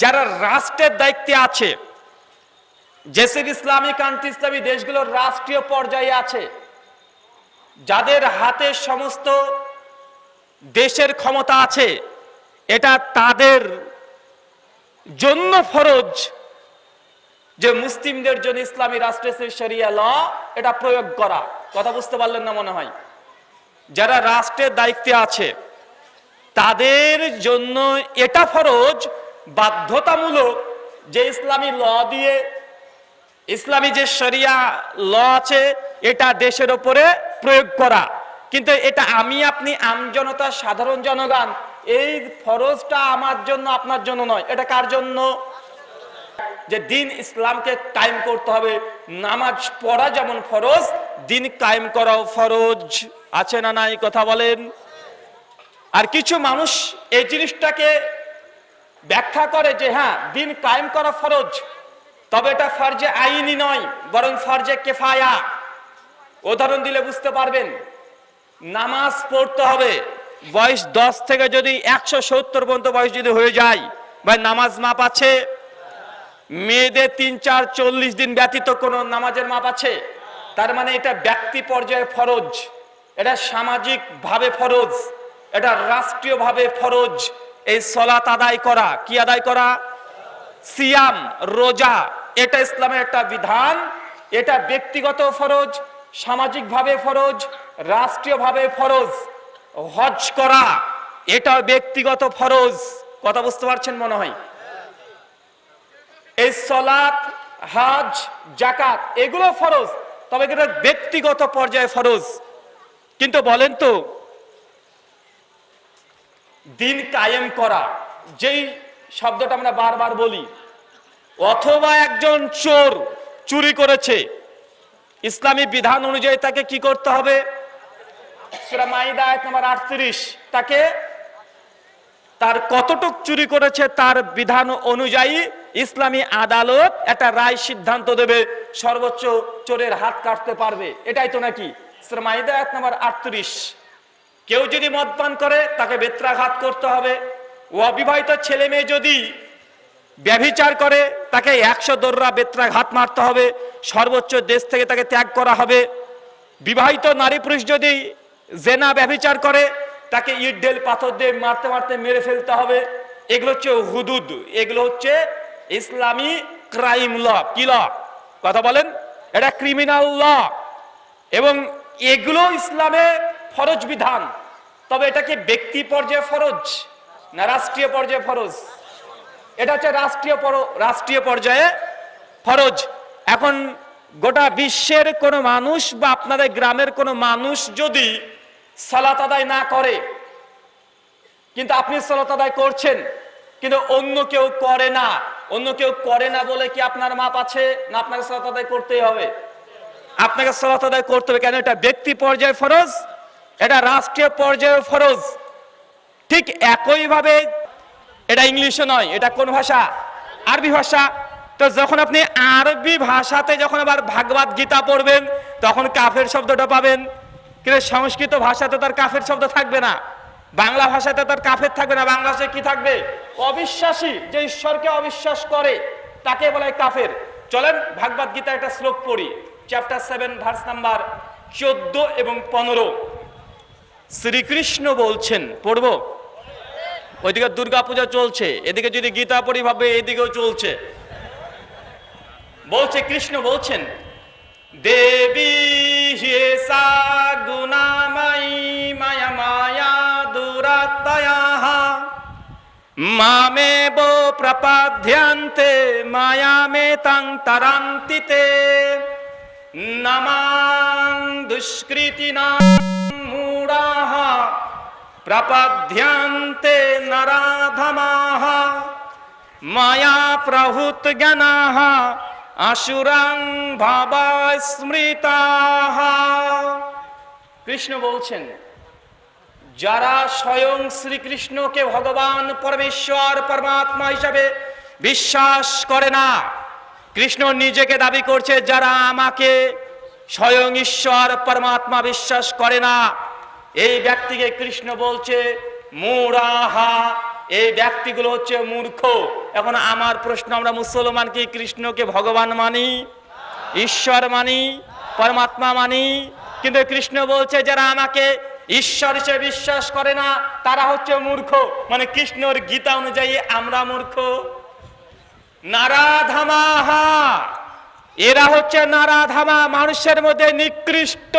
যারা রাষ্ট্রের দায়িত্বে আছে যেসব ইসলামী কান্ট্রি ইসলামী দেশগুলোর রাষ্ট্রীয় পর্যায়ে আছে, যাদের হাতে সমস্ত দেশের ক্ষমতা আছে, এটা তাদের জন্য ফরজ যে মুসলিমদের জন্য ইসলামী রাষ্ট্রের শরিয়া ল এটা প্রয়োগ করা। কথা বুঝতে পারলেন না মনে হয়? যারা রাষ্ট্রের দায়িত্বে আছে, তাদের জন্য এটা ফরজ বাধ্যতামূলক যে ইসলামী ল দিয়ে, ইসলামী যে শরিয়া ল আছে, এটা দেশের ওপরে প্রয়োগ করা। কিন্তু এটা আমি, আপনি আমজনতা সাধারণ জনগণ, এই ফরজটা আমার জন্য, আপনার জন্য নয়। এটা কার জন্য? যে দিন ইসলামকে কায়েম করতে হবে। নামাজ পড়া যেমন ফরজ, দিন কায়েম করাও ফরজ। আছে না নাই? কথা বলেন। আর কিছু মানুষ এই জিনিসটাকে ব্যাখ্যা করে যে হ্যাঁ দিন কায়েম করা ফরজ, তবে এটা ফরজে আইনি নয়, বরং ফরজে কেফায়া। উদাহরণ দিলে বুঝতে পারবেন, নামাজ পড়তে হবে, বয়স দশ থেকে যদি একশো সত্তর পর্যন্ত বয়স যদি হয়ে যায়, ভাই নামাজ মাপ আছে? মেয়েদের তিন, চার, চল্লিশ দিন ব্যতীত কোনো নামাজের মাপ আছে? তার মানে এটা ব্যক্তি পর্যায়ে ফরজ, এটা সামাজিক ভাবে ফরজ, এটা রাষ্ট্রীয় ভাবে ফরজ। এই সলাত আদায় করা, কি আদায় করা? সিয়াম, রোজা, এটা ইসলামের একটা বিধান, এটা ব্যক্তিগত ফরজ, সামাজিকভাবে ফরজ, রাষ্ট্রীয়ভাবে ফরজ, হজ করা এটা ব্যক্তিগত ফরজ। কথা বুঝতে পারছেন মনে হয়? এই সলাত হাজ জাকাত এগুলো ফরজ, তবে ব্যক্তিগত পর্যায়ে ফরজ। কিন্তু বলেন তো দিন কায়েম করা, যেই শব্দটা আমরা বারবার বলি, অথবা একজন চোর চুরি করেছে, ইসলামী বিধান অনুযায়ী তাকে কি করতে হবে? নাম্বার 38 তাকে তার কতটুক চুরি করেছে তার বিধান অনুযায়ী ইসলামী আদালত একটা রায় সিদ্ধান্ত দেবে, সর্বোচ্চ চোরের হাত কাটতে পারবে, এটাই তো নাকি? সূরা মাইদা, আয়াত নাম্বার 38 কেউ যদি মদপান করে, তাকে বেত্রাঘাত করতে হবে। ও অবিবাহিত ছেলে মেয়ে যদি ব্যভিচার করে, তাকে একশো দোররা বেত্রাঘাত মারতে হবে। সর্বোচ্চ দেশ থেকে তাকে ত্যাগ করা হবে। বিবাহিত নারী পুরুষ যদি জেনা ব্যভিচার করে, তাকে ইট ঢেল পাথর দিয়ে মারতে মারতে মেরে ফেলতে হবে। এগুলো হচ্ছে হুদুদ। এগুলো হচ্ছে ইসলামী ক্রাইম ল, কি ল? কথা বলেন? এটা ক্রিমিনাল ল। এবং এগুলো ইসলামে ফরজ বিধান। তবে এটা কি ব্যক্তি পর্যায়ে ফরজ না রাষ্ট্রীয় পর্যায়ে ফরজ? এটা হচ্ছে রাষ্ট্রীয় রাষ্ট্রীয় পর্যায়ে ফরজ। এখন গোটা বিশ্বের কোনো মানুষ বা আপনাদের গ্রামের কোনো মানুষ যদি সালাত আদায় না করে, কিন্তু আপনি সালাত আদায় করছেন, কিন্তু অন্য কেউ করে না, অন্য কেউ করে না বলে কি আপনার মাপ আছে? না আপনাকে সালাত আদায় করতেই হবে। আপনাকে সালাত আদায় করতে হবে কেন? এটা ব্যক্তি পর্যায়ে ফরজ এটা রাষ্ট্রীয় পর্যায়ে ফরজ। ঠিক একইভাবে এটা ইংলিশে নয়, এটা কোন ভাষা? আরবি ভাষা। তো যখন আপনি আরবি ভাষাতে যখন আবার ভাগবত গীতা পড়বেন, তখন কাফের শব্দটা পাবেন। কিন্তু সংস্কৃত ভাষাতে তার কাফের শব্দ থাকবে না। বাংলা ভাষাতে তার কাফের থাকবে না। বাংলা ভাষায় কি থাকবে? অবিশ্বাসী, যে ঈশ্বরকে অবিশ্বাস করে, তাকে বলে কাফের। চলেন ভাগবত গীতা একটা শ্লোক পড়ি। চ্যাপ্টার সেভেন ভার্স নাম্বার চোদ্দ এবং পনেরো। শ্রীকৃষ্ণ বলছেন, পড়ব? ওইদিকে দুর্গাপূজা চলছে, এদিকে যদি গীতা পড়ি ভাবে এদিকেও চলছে। বলছে, কৃষ্ণ বলছেন, দেবী গুণামাই মায়া মায়া দুরাতয়া মামেব মায়া মে তাং তারান্তিতে। নমাং দুষ্কৃতিনা মূঢ়াঃ প্রপদ্যান্তে নরাধমাः মায়া প্রভূত জ্ঞানাः আসুরাং ভাবা স্মৃতাः কৃষ্ণ বলছেন যারা স্বয়ং শ্রীকৃষ্ণকে ভগবান পরমেশ্বর, পরমাত্মা হিসাবে বিশ্বাস করে না, কৃষ্ণ নিজেকে দাবি করছে, যারা আমাকে স্বয়ং ঈশ্বর, পরমাত্মা বিশ্বাস করে না এই ব্যক্তিকে কৃষ্ণ বলছে মুরাহা এই ব্যক্তিগুলো হচ্ছে মূর্খ। এখন আমার প্রশ্ন, আমরা মুসলমান কি কৃষ্ণকে ভগবান মানি? ঈশ্বর মানি? পরমাত্মা মানি? কিন্তু কৃষ্ণ বলছে, যারা আমাকে ঈশ্বর হিসেবে বিশ্বাস করে না, তারা হচ্ছে মূর্খ। মানে কৃষ্ণর গীতা অনুযায়ী আমরা মূর্খ। নারাধামাহা। এরা হচ্ছে নারাধামা, মানুষের মধ্যে নিকৃষ্ট।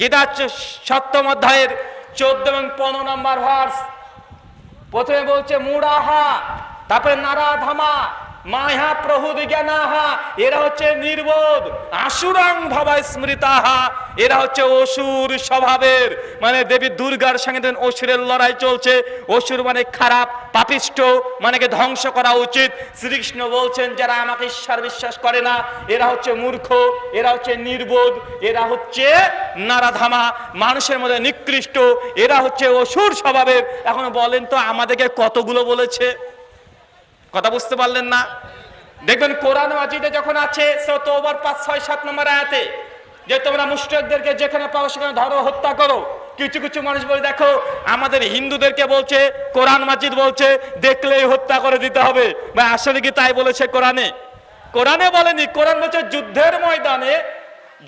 গীতা সপ্তম অধ্যায়ের চোদ্দ এবং পনেরো নম্বর ভার্স। প্রথমে বলছে মুড়াহা তারপরে নারাধামা মায়া প্রভু জ্ঞানাহা এরা হচ্ছে নির্বোধ, আসুরাং ভাবা স্মৃতাহা, এরা হচ্ছে অসুর স্বভাবের। মানে দেবী দুর্গার সঙ্গে অসুরের লড়াই চলছে। অসুর মানে খারাপ, পাপিষ্ট মানেকে ধ্বংস করা উচিত। শ্রীকৃষ্ণ বলছেন, যারা আমাকে ঈশ্বর বিশ্বাস করে না, এরা হচ্ছে মূর্খ, এরা হচ্ছে নির্বোধ, এরা হচ্ছে নারাধামা, মানুষের মধ্যে নিকৃষ্ট, এরা হচ্ছে অসুর স্বভাবের। এখন বলেন তো, আমাদেরকে কতগুলো বলেছে? কথা বুঝতে পারলেন না? দেখবেন কোরআন মাজিদে যখন আছে, সে তো ওভার পাঁচ, ছয়, সাত নম্বর আয়াতে, যে তোমরা মুষ্টিকদেরকে যেখানে পাও সেখানে ধরো, হত্যা করো। কিছু কিছু মানুষ বলে, দেখো, আমাদের হিন্দুদেরকে বলছে, কোরআন মাজিদ বলছে, দেখলেই হত্যা করে দিতে হবে। বা আসলে কি তাই বলেছে কোরআনে? কোরআনে বলেনি, কোরআন বলছে, যুদ্ধের ময়দানে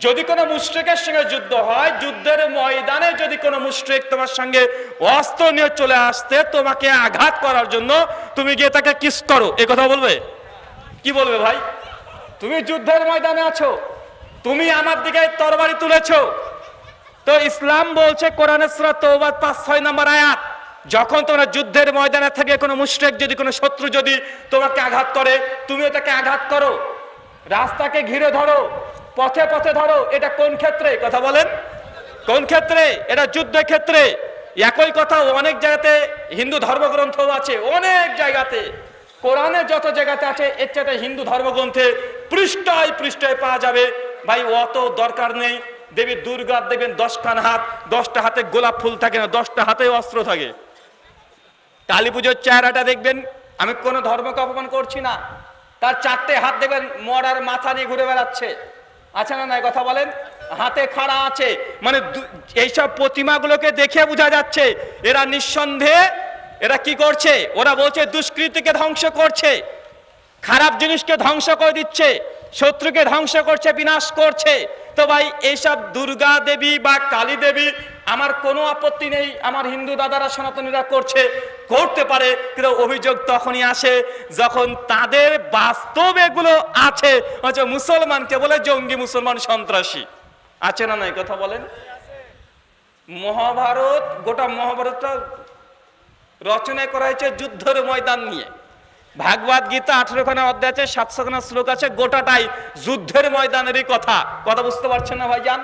যদি কোনো মুশ্রিকের সঙ্গে যুদ্ধ হয়, যুদ্ধের ময়দানে যদি কোনো মুশ্রিক তোমার সঙ্গে অস্ত্র নিয়ে চলে আসতে, তোমাকে আঘাত করার জন্য তুমি গিয়ে তাকে কিস করো। এ কথা বলবে? কি বলবে ভাই? তুমি যুদ্ধের ময়দানে আছো, তুমি আমার দিকে তরবারি তুলেছো। তো ইসলাম বলছে, কোরআনের তওবার পাঁচ, ছয় নম্বর আয়াত, যখন তোমরা যুদ্ধের ময়দানে থেকে কোনো মুশরিক যদি, কোনো শত্রু যদি তোমাকে আঘাত করে, তুমিও তাকে আঘাত করো। রাস্তাকে ঘিরে ধরো। পথে পথে ধরো, এটা কোন ক্ষেত্রে? কথা বলেন। কোন ক্ষেত্রে? এটা যুদ্ধের ক্ষেত্রে একই কথা, অনেক জায়গাতে হিন্দু ধর্মগ্রন্থ আছে, অনেক জায়গাতে। কোরআনে যত জায়গাতে আছে, এর চাইতে হিন্দু ধর্মগ্রন্থে পৃষ্ঠায় পৃষ্ঠায় পাওয়া যাবে। ভাই, অত দরকার নেই। দেবী দুর্গার দেখবেন দশখান হাত, দশটা হাতে গোলাপ ফুল থাকে না, দশটা হাতে অস্ত্র থাকে। কালী পুজোর চেহারাটা দেখবেন, আমি কোনো ধর্মকে অপমান করছি না। তার চারটে হাত দেখবেন, মরার মাথা নিয়ে ঘুরে বেড়াচ্ছে। আছে না নাই কথা বলেন। হাতে খাড়া আছে। মানে এইসব প্রতিমাগুলোকে দেখে বোঝা যাচ্ছে, এরা নিঃসন্দেহে এরা কি করছে? ওরা বলছে, দুষ্কৃতিকে ধ্বংস করছে, খারাপ জিনিসকে ধ্বংস করে দিচ্ছে। শত্রুকে ধ্বংস করছে, বিনাশ করছে। তো ভাই, এইসব দুর্গা দেবী বা কালী দেবী আমার কোনো আপত্তি নেই, আমার হিন্দু দাদারা সনাতনীরা করছে, করতে পারে, কিন্তু অভিযোগ তখনই আসে যখন তাদের বাস্তব এগুলো আছে। হচ্ছে মুসলমানকে বলে জঙ্গি মুসলমান সন্ত্রাসী। আছে না নাই কথা বলেন? মহাভারত, গোটা মহাভারতটা রচনা করা হয়েছে যুদ্ধের ময়দান নিয়ে। ভাগবত গীতা আঠেরো খানা অধ্যায় আছে সাতশো খানা শ্লোক আছে, গোটাটাই যুদ্ধের ময়দানেরই কথা। কথা বুঝতে পারছেন না ভাইজান?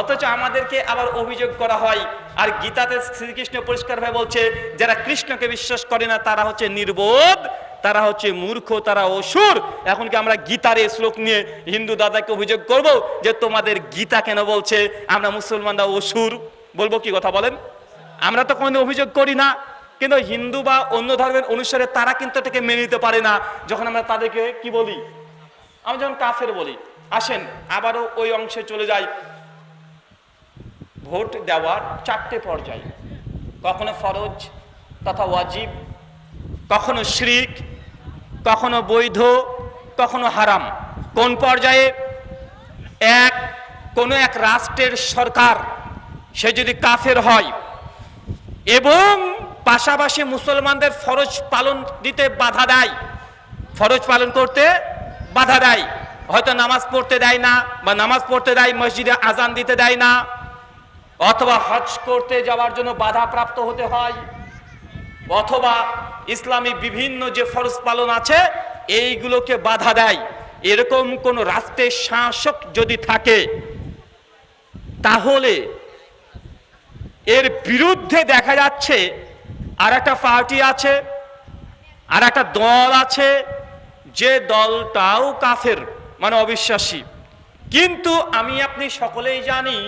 অথচ আমাদেরকে আবার অভিযোগ করা হয়, আর গীতাতে শ্রীকৃষ্ণ পরিষ্কারভাবে বলছে, যারা কৃষ্ণকে বিশ্বাস করে না, তারা হচ্ছে নির্বোধ, তারা হচ্ছে মূর্খ, তারা অসুর। এখন কি আমরা গীতার এই শ্লোক নিয়ে হিন্দু দাদাকে অভিযোগ করব, যে তোমাদের গীতা কেন বলছে, আমরা মুসলমানরা অসুর? বলব কি কথা বলেন? আমরা তো কোনো অভিযোগ করি না। কিন্তু হিন্দু বা অন্য ধর্মের অনুসারে তারা কিন্তু এটাকে মেনে নিতে পারে না। যখন আমরা তাদেরকে কি বলি? আমি যখন কাফের বলি, আসেন, আবারও ওই অংশে চলে যাই। ভোট দেওয়ার চারটে পর্যায়। কখনো ফরজ, তথা ওয়াজিব, কখনো শ্রিক, কখনো বৈধ, কখনো হারাম। কোন পর্যায়ে? এক, কোনো এক রাষ্ট্রের সরকার, সে যদি কাফের হয়, এবং পাশাপাশি মুসলমানদের ফরজ পালন দিতে বাধা দেয়। ফরজ পালন করতে বাধা দেয়। হয়তো নামাজ পড়তে দেয় না বা নামাজ পড়তে দেয়, মসজিদে আজান দিতে দেয় না, অথবা হজ করতে যাওয়ার জন্য বাধা প্রাপ্ত হতে হয়, অথবা ইসলামী বিভিন্ন যে ফরজ পালন আছে, এইগুলোকে বাধা দেয়। এরকম কোন রাষ্ট্রের শাসক যদি থাকে, তাহলে এর বিরুদ্ধে দেখা যাচ্ছে আর একটা পার্টি আছে আর একটা দল আছে, যে দলটাও কাফের মানে অবিশ্বাসী। কিন্তু আমি আপনি সকলেই জানি,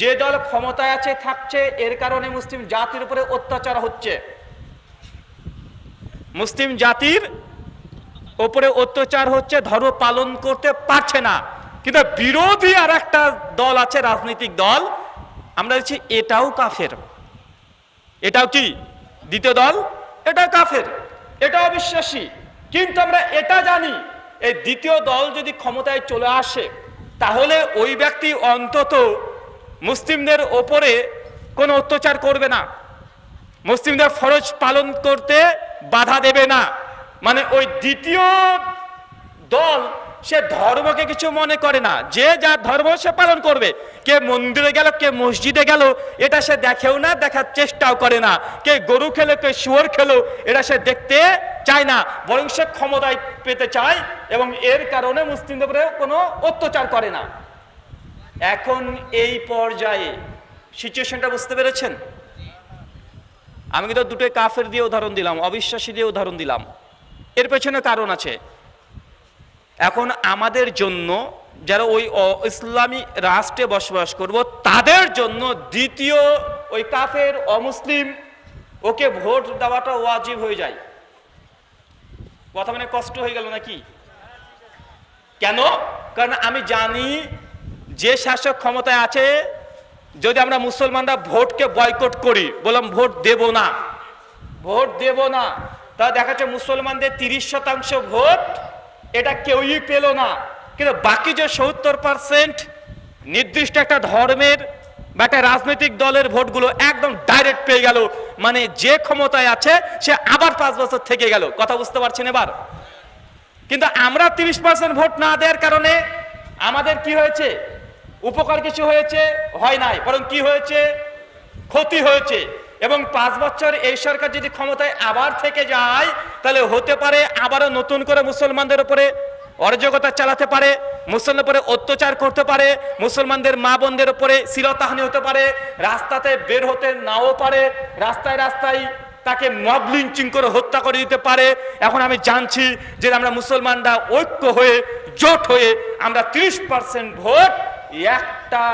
যে দল ক্ষমতায় আছে, থাকছে, এর কারণে মুসলিম জাতির উপরে অত্যাচার হচ্ছে। মুসলিম জাতির উপরে অত্যাচার হচ্ছে, ধর্ম পালন করতে পারছে না। কিন্তু বিরোধী আর একটা দল আছে, রাজনৈতিক দল, আমরা দেখছি এটাও কাফের। এটাও কি দ্বিতীয় দল? এটা কাফের এটা অবিশ্বাসী কিন্তু আমরা এটা জানি, এই দ্বিতীয় দল যদি ক্ষমতায় চলে আসে, তাহলে ওই ব্যক্তি অন্তত মুসলিমদের ওপরে কোনো অত্যাচার করবে না। মুসলিমদের ফরজ পালন করতে বাধা দেবে না। মানে ওই দ্বিতীয় দল সে ধর্মকে কিছু মনে করে না। যে যার ধর্ম সে পালন করবে। কে মন্দিরে গেল, কে মসজিদে গেল, এটা সে দেখেও না, দেখার চেষ্টাও করে না। কে গরু খেলো, কে শুয়োর খেলো, এটা সে দেখতে চায় না। বরং সে ক্ষমতায় পেতে চায় এবং এর কারণে মুসলিমদের উপরে কোনো অত্যাচার করে না। এখন এই পর্যায়ে সিচুয়েশনটা বুঝতে পেরেছেন? আমি কিন্তু দুটোই কাফের দিয়ে উদাহরণ দিলাম, অবিশ্বাসী দিয়ে উদাহরণ দিলাম। এর পেছনে কারণ আছে। এখন আমাদের জন্য যারা ওই ইসলামী রাষ্ট্রে বসবাস করব, তাদের জন্য দ্বিতীয় ওই কাফের অমুসলিম, ওকে ভোট দেওয়াটা ওয়াজিব হয়ে যায়। কথা মানে কষ্ট হয়ে গেল নাকি? কেন? কারণ আমি জানি যে শাসক ক্ষমতায় আছে, যদি আমরা মুসলমানরা ভোটকে বয়কট করি, বললাম ভোট দেব না। ভোট দেব না। তা দেখা যাচ্ছে মুসলমানদের তিরিশ শতাংশ ভোট এটা কেউই পেল না। কিন্তু বাকি যে সত্তর পার্সেন্ট নির্দিষ্ট একটা ধর্মের বা একটা রাজনৈতিক দলের ভোটগুলো একদম ডাইরেক্ট পেয়ে গেল। মানে যে ক্ষমতায় আছে, সে আবার পাঁচ বছর থেকে গেল। কথা বুঝতে পারছেন এবার? কিন্তু আমরা তিরিশ পার্সেন্ট ভোট না দেওয়ার কারণে আমাদের কি হয়েছে? উপকার কিছু হয়েছে? হয় নাই। বরং কি হয়েছে? ক্ষতি হয়েছে। এবং পাঁচ বছর এই সরকার যদি ক্ষমতায় আবার থেকে যায়, তাহলে হতে পারে আবারও নতুন করে মুসলমানদের উপরে অরাজকতা চালাতে পারে মুসলমানের উপরে অত্যাচার করতে পারে, মুসলমানদের মা বোনদের উপরে শিলতাহানি হতে পারে, রাস্তাতে বের হতে নাও পারে, রাস্তায় রাস্তায় তাকে মব লিঞ্চিং করে হত্যা করে দিতে পারে। এখন আমি জানছি যে আমরা মুসলমানরা ঐক্য হয়ে, জোট হয়ে আমরা ত্রিশ পার্সেন্ট ভোট, একটা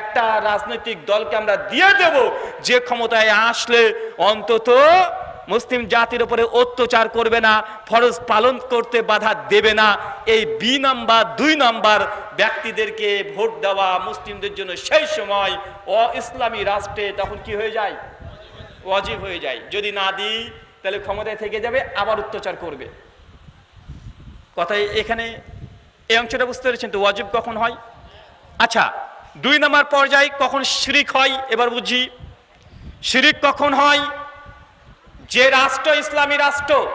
একটা রাজনৈতিক দলকে আমরা দিয়ে দেব। যে ক্ষমতায় আসলে অন্তত মুসলিম জাতির উপরে অত্যাচার করবে না, ফরজ পালন করতে বাধা দেবে না। এই বি নাম্বার, দুই নাম্বার ব্যক্তিদেরকে ভোট দেওয়া মুসলিমদের জন্য সেই সময় অ ইসলামী রাষ্ট্রে তখন কি হয়ে যায়? ওয়াজিব হয়ে যায়। যদি না দিই, তাহলে ক্ষমতায় থেকে যাবে, আবার অত্যাচার করবে। কথাই এখানে এই অংশটা বুঝতে পেরেছেন তো ওয়াজিব কখন হয়? আচ্ছা দুই নম্বর পর্যায়ে কখন শিরিক হয়, এবার বুঝি। শিরিক কখন হয়? যে রাষ্ট্র ইসলামী রাষ্ট্র।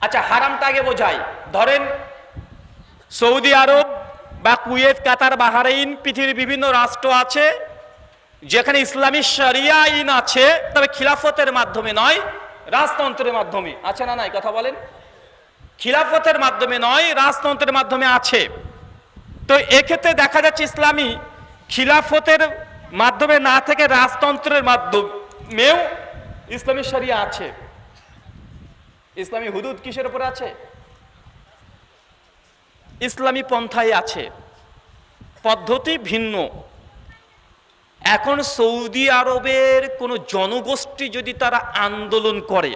আচ্ছা হারামটা আগে বোঝাই। ধরেন, সৌদি আরব বা কুয়েত, কাতার, বাহারাইন পৃথিবীর বিভিন্ন রাষ্ট্র আছে, যেখানে ইসলামী শরিয়া আইন আছে, তবে খিলাফতের মাধ্যমে নয়, রাজতন্ত্রের মাধ্যমে। আছে না নাই? কথা বলেন। খিলাফতের মাধ্যমে নয়, রাজতন্ত্রের মাধ্যমে আছে। তো এক্ষেত্রে দেখা যাচ্ছে ইসলামী খিলাফতের মাধ্যমে না থেকে রাজতন্ত্রের মাধ্যমেও ইসলামী শরিয়া আছে। ইসলামী হুদুদ কিসের উপরে আছে? ইসলামী পন্থায় আছে। পদ্ধতি ভিন্ন। এখন সৌদি আরবের কোনো জনগোষ্ঠী যদি তারা আন্দোলন করে,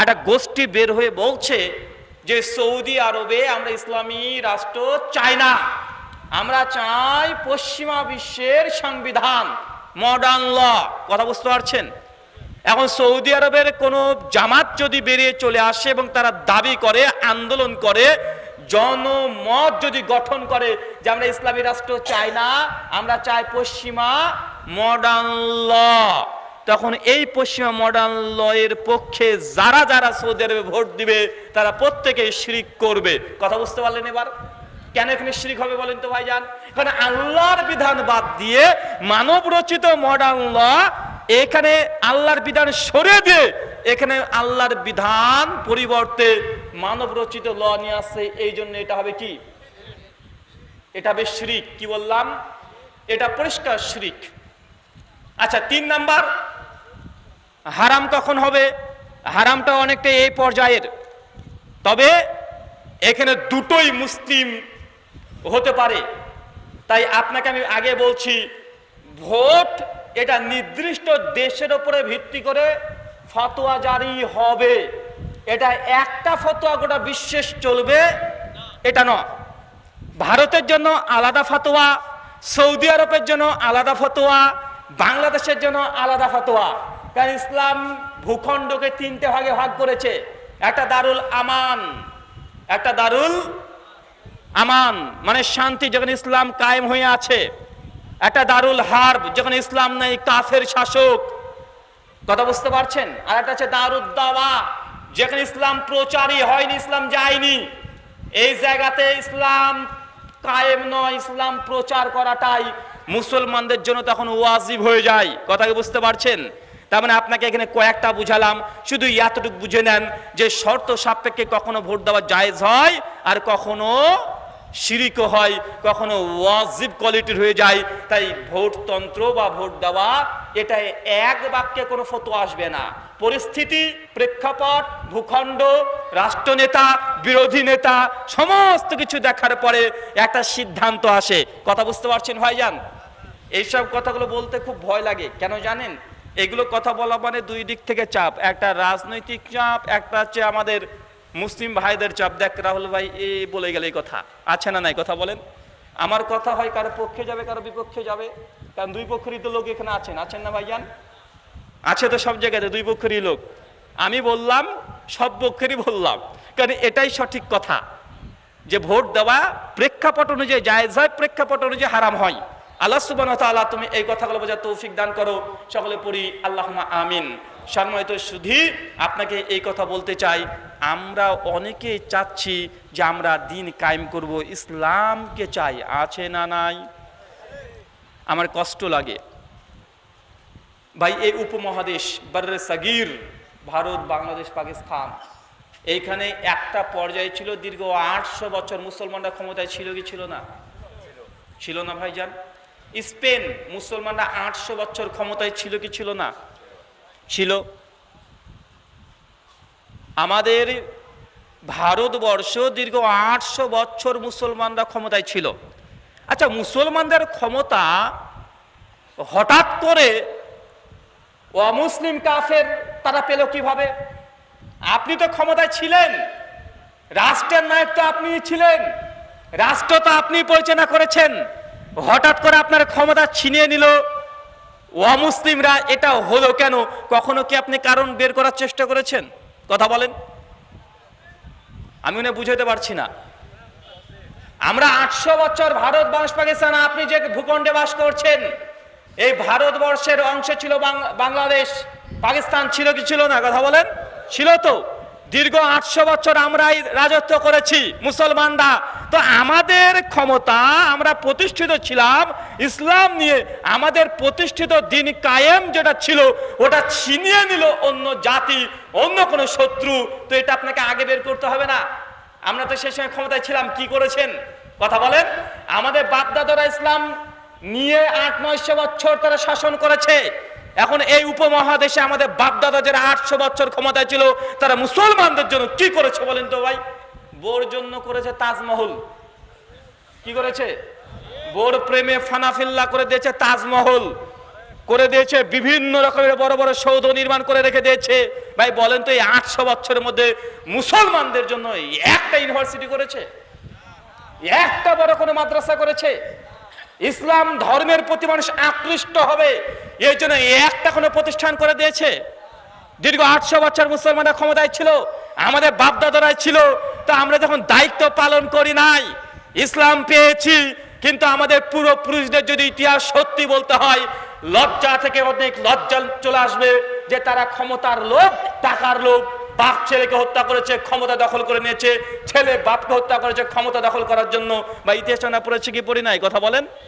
একটা গোষ্ঠী বের হয়ে বলছে যে সৌদি আরবে আমরা ইসলামী রাষ্ট্র চাই না। আমরা চাই পশ্চিমা বিশ্বের সংবিধান মডার্ন ল কথা বুঝতে পারছেন? এখন সৌদি আরবের কোনো জামাত যদি বেরিয়ে চলে আসে এবং তারা দাবি করে, আন্দোলন করে, জনমত যদি গঠন করে যে আমরা ইসলামী রাষ্ট্র চাই না, আমরা চাই পশ্চিমা মডার্ন ল তখন এই পশ্চিমা মডার্ন লয়ের পক্ষে যারা যারা সৌদি আরবে ভোট দিবে, তারা প্রত্যেকে শিরিক করবে। কথা বুঝতে পারলেন এবার? কেন এখানে শিরিক হবে বলেন তো ভাইজান? কারণ আল্লাহর বিধান বাদ দিয়ে মানব রচিত মডার্ন ল এখানে আল্লাহর বিধান সরে দিয়ে এখানে আল্লাহর বিধান পরিবর্তে মানব রচিত ল নিয়ে আসছে। এই জন্য এটা হবে কি? এটা হবে শিরিক। কি বললাম? এটা পরিষ্কার শিরিক। আচ্ছা তিন নাম্বার। হারাম কখন হবে। হারামটা অনেকটা এই পর্যায়ের। তবে এখানে দুটোই মুসলিম হতে পারে। তাই আপনাকে আমি আগে বলছি, ভোট এটা নির্দিষ্ট দেশের উপরে ভিত্তি করে ফতোয়া জারি হবে। এটা একটা ফতোয়া গোটা বিশ্বের চলবে, এটা নয়। ভারতের জন্য আলাদা ফতোয়া, সৌদি আরবের জন্য আলাদা ফতোয়া, বাংলাদেশের জন্য আলাদা ফতোয়া। কারণ ইসলাম ভূখণ্ডকে তিনটে ভাগে ভাগ করেছে। একটা দারুল আমান, একটা দারুল আমান মানে শান্তি যেখানে ইসলাম কায়েম হয়ে আছে। একটা দারুল হার্ব, যেখানে ইসলাম নেই, কাফের শাসক। কথা বুঝতে পারছেন? আর একটা আছে দারুদ্দাওয়া যেখানে ইসলাম প্রচারই হয়নি, ইসলাম যায়নি। এই জায়গাতে ইসলাম কায়েম নয়, ইসলাম প্রচার করাটাই মুসলমানদের জন্য তখন ওয়াজিব হয়ে যায়। কথা বুঝতে পারছেন? তার মানে আপনাকে এখানে কয়েকটা বুঝালাম। শুধু এতটুকু বুঝে নেন যে শর্ত সাপেক্ষে কখনো ভোট দেওয়া জায়েজ হয় আর কখনো শিরিকও হয়, কখনো ওয়াজিব কোয়ালিটির হয়ে যায়। তাই ভোটতন্ত্র বা ভোট দেওয়া এটা এক বাক্যে কোনো ফটো আসবে না। পরিস্থিতি, প্রেক্ষাপট, ভূখণ্ড, রাষ্ট্রনেতা, বিরোধী নেতা, সমস্ত কিছু দেখার পরে একটা সিদ্ধান্ত আসে। কথা বুঝতে পারছেন ভাইজান? এইসব কথাগুলো বলতে খুব ভয় লাগে। কেন জানেন? এগুলো কথা বলা মানে দুই দিক থেকে চাপ। একটা রাজনৈতিক চাপ, একটা হচ্ছে আমাদের মুসলিম ভাইদের চাপ। দেখ, রাহুল ভাই, এ বলে গেলে এই কথা। আছে না নাই? কথা বলেন। আমার কথা হয় কারও পক্ষে যাবে, কারও বিপক্ষে যাবে। কারণ দুই পক্ষেরই তো লোক এখানে আছেন। আছেন না ভাইজান? আছে তো সব জায়গাতে, দুই পক্ষেরই লোক। আমি বললাম, সব পক্ষেরই বললাম। কারণ এটাই সঠিক কথা। যে ভোট দেওয়া প্রেক্ষাপট অনুযায়ী, জায়েজ হয়, প্রেক্ষাপট অনুযায়ী হারাম হয়। আল্লাহ সুবান তুমি এই কথাগুলো বোঝা তৌফিক দান করো। সকলে পড়ি আল্লাহ আমিন। সম্মানিত সুধী, আপনাকে এই কথা বলতে চাই। আমরা অনেকে চাচ্ছি যে আমরা দিন কায়েম করব, ইসলামকে চাই। আছে না নাই? আমার কষ্ট লাগে। ভাই, এই উপমহাদেশ, বার্রে সাগির, ভারত, বাংলাদেশ, পাকিস্তান, এইখানে একটা পর্যায়ে ছিল দীর্ঘ আটশো বছর। মুসলমানরা ক্ষমতায় ছিল কি ছিল না? ছিল না ভাইজান। স্পেন মুসলমানরা আটশো বছর ক্ষমতায় ছিল কি ছিল না? ছিল। আমাদের ভারতবর্ষ দীর্ঘ আটশো বছর মুসলমানরা ক্ষমতায় ছিল। আচ্ছা মুসলমানদের ক্ষমতা হঠাৎ করে অমুসলিম কাফের তারা পেল কীভাবে? আপনি তো ক্ষমতায় ছিলেন, রাষ্ট্রের নায়ক তো আপনি ছিলেন, রাষ্ট্র তো আপনি পরিচালনা করেছেন। হঠাৎ করে আপনার ক্ষমতা ছিনিয়ে নিল। অমুসলিমরা এটা হলো কেন? কখনো কি আপনি কারণ বের করার চেষ্টা করেছেন? কথা বলেন। আমি উনি বুঝাতে পারছি না। আমরা আটশো বছর ভারত বাংলাদেশ পাকিস্তান, আপনি যে ভূখণ্ডে বাস করছেন, এই ভারতবর্ষের অংশ ছিল বাংলাদেশ। পাকিস্তান ছিল কি ছিল না? কথা বলেন। ছিল তো। দীর্ঘ আটশো বছর আমরাই রাজত্ব করেছি, মুসলমানরা। তো আমাদের ক্ষমতা, আমরা প্রতিষ্ঠিত ছিলাম, ইসলাম নিয়ে আমাদের প্রতিষ্ঠিত দিন কায়েম যেটা ছিল, ওটা ছিনিয়ে নিল অন্য জাতি, অন্য কোনো শত্রু। তো এটা আপনাকে আগে বের করতে হবে না। আমরা তো সেই সময় ক্ষমতায় ছিলাম, কি করেছেন? কথা বলেন। আমাদের বাপদাদারা ইসলাম নিয়ে আট নয়শো বছর তারা শাসন করেছে। এখন এই উপমহাদেশে আমাদের বাপদাদা যারা আটশো বছর ক্ষমতায় ছিল, তারা মুসলমানদের জন্য কি করেছে বলেন তো ভাই? বোর জন্য করেছে তাজমহল। কি করেছে? বোর প্রেমে ফানাফিল্লা করে দিয়েছে তাজমহল। করে দিয়েছে বিভিন্ন রকমের বড় বড় সৌধ নির্মাণ করে রেখে দিয়েছে। ভাই, বলেন তো এই আটশো বছরের মধ্যে মুসলমানদের জন্য একটা ইউনিভার্সিটি করেছে? একটা বড় কোনো মাদ্রাসা করেছে? ইসলাম ধর্মের প্রতি মানুষ আকৃষ্ট হবে। এই জন্য একটা কোনো প্রতিষ্ঠান করে দিয়েছে। দীর্ঘ আটশো বছর মুসলমানরা ক্ষমতায় ছিল, আমাদের বাপদাদারাই ছিল, তো আমরা যখন দায়িত্ব পালন করি নাই, ইসলাম পেয়েছি, কিন্তু আমাদের পূর্বপুরুষদের যদি ইতিহাস সত্যি বলতে হয়, লজ্জা থেকে অনেক লজ্জা চলে আসবে যে তারা ক্ষমতার লোভ টাকার লোভ বাপ ছেলেকে হত্যা করেছে, ক্ষমতা দখল করে নিয়েছে, ছেলে বাপকে হত্যা করেছে, ক্ষমতা দখল করার জন্য, বা ইতিহাস পড়েছে কি পড়ি নাই, কথা বলেন।